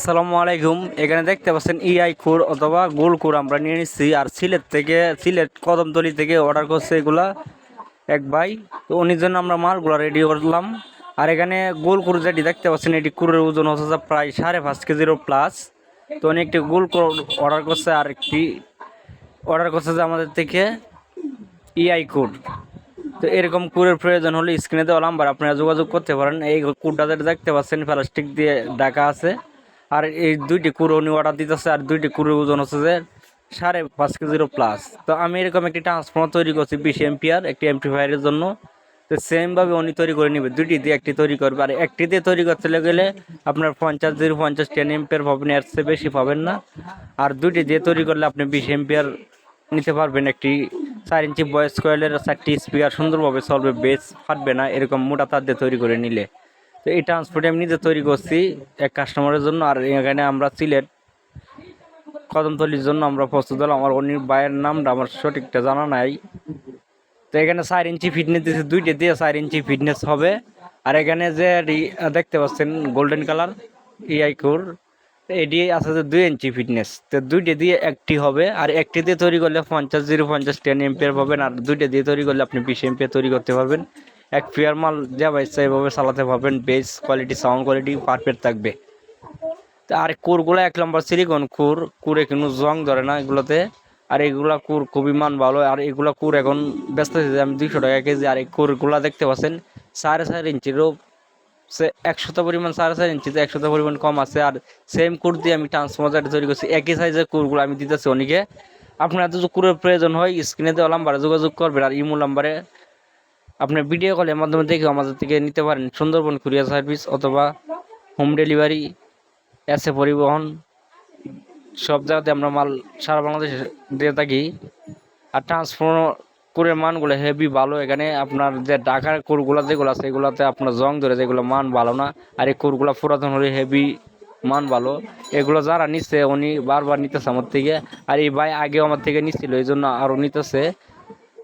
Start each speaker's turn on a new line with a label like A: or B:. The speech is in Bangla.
A: আসসালামু আলাইকুম। এখানে দেখতে পাচ্ছেন ইআই কুর অথবা গোল কুর আমরা নিয়ে নিচ্ছি। আর সিলেট থেকে, সিলেট কদমতলি থেকে অর্ডার করছে এগুলা এক ভাই। তো উনির জন্য আমরা মালগুলো রেডি করলাম। আর এখানে গোল কুর যেটি দেখতে পাচ্ছেন, এটি কুরের ওজন হচ্ছে প্রায় সাড়ে পাঁচ কেজিরও প্লাস তো উনি একটি গোল কুর অর্ডার করছে আর একটি অর্ডার করছে যে আমাদের থেকে ইআই কুর। তো এরকম কুরের প্রয়োজন হলে স্ক্রিনে দেওয়া নাম্বার আপনারা যোগাযোগ করতে পারেন। এই কুরটা যেটা দেখতে পাচ্ছেন প্লাস্টিক দিয়ে ঢাকা আছে। আর এই দুইটি কুরো উনি অর্ডার দিতেছে আর দুইটি কুরোর ওজন হচ্ছে যে সাড়ে পাঁচ কেজিরও প্লাস তো আমি এরকম একটি ট্রান্সফর্মার তৈরি করছি বিশ এমপিআর একটি এমপ্লিফায়ারের জন্য। তো সেমভাবে উনি তৈরি করে নেবে, দুইটি দিয়ে একটি তৈরি করবে। আর একটি দিয়ে তৈরি করতে গেলে আপনার পঞ্চাশ জিরো পঞ্চাশ টেন এম্পিয়ার পাবেন এর চেয়ে বেশি পাবেন না। আর দুইটি দিয়ে তৈরি করলে আপনি বিশ এমপিআর নিতে পারবেন একটি চার ইঞ্চি বয়েস কয়েলের চারটি স্পিকার সুন্দরভাবে চলবে বেস ফাটবে না, এরকম মোটা তার দিয়ে তৈরি করে নিলে। তো এই ট্রান্সপোর্ট আমি নিজে তৈরি করছি এক কাস্টমারের জন্য, আর এখানে আমরা সিলেট কদমতলির জন্য আমরা প্রস্তুত হলাম। আমার অন্য ভাইয়ের নামটা আমার সঠিকটা জানা নাই। তো এখানে চার ইঞ্চি ফিটনেস দিয়েছে দুইটা দিয়ে চার ইঞ্চি ফিটনেস হবে। আর এখানে যে দেখতে পাচ্ছেন গোল্ডেন কালার ইআই কোর এটি আছে যে দুই ইঞ্চি ফিটনেস তো দুইটা দিয়ে একটি হবে, আর একটি দিয়ে তৈরি করলে পঞ্চাশ জিরো পঞ্চাশ টেন এম্পিয়ার পাবেন, আর দুইটা দিয়ে তৈরি করলে আপনি বিশ এম্পিয়ার তৈরি করতে পারবেন। এক পেয়ার মাল যা ইচ্ছা এভাবে চালাতে পারবেন। Bass quality sound quality perfect থাকবে। আর কুরগুলো এক নম্বর সিলিকন কুর, কুরে কোনো জং ধরে না এগুলোতে। আর এগুলা কুর খুবই মান ভালো। আর এগুলা কুর এখন ব্যস্ত আমি দুইশো টাকা কেজি। আর এই কুরগুলা দেখতে পাচ্ছেন, সাড়ে চার ইঞ্চিরও সে একশত পরিমাণ, সাড়ে চার ইঞ্চিতে একশত পরিমাণ কম আছে। আর সেম কুর দিয়ে আমি ট্রান্সফর্মার তৈরি করছি। একই সাইজের কুরগুলো আমি দিতেছি অনেকে। আপনার যদি কুরের প্রয়োজন হয় স্ক্রিনে দেওয়া নাম্বারে যোগাযোগ করবেন। আর ইমো নাম্বারে আপনার ভিডিও কলের মাধ্যমে দেখে আমাদের থেকে নিতে পারেন সুন্দরবন কুরিয়ার সার্ভিস অথবা হোম ডেলিভারি এসে পরিবহন, সব জায়গাতে আমরা মাল সারা বাংলাদেশে দিয়ে থাকি। আর ট্রান্সফার করে মানগুলো হেভি ভালো, এখানে আপনার যে ঢাকার কোরগুলো যেগুলো আছে, এগুলোতে আপনার জং ধরে যেগুলো মান ভালো না, আর এই কোরগুলো পুরাতন হলে হেভি মান ভালো। এগুলো যারা নিচ্ছে উনি বারবার নিতেছে আমার থেকে, আর এই ভাই আগেও আমার থেকে নিচ্ছিল এই জন্য আরও নিতেছে।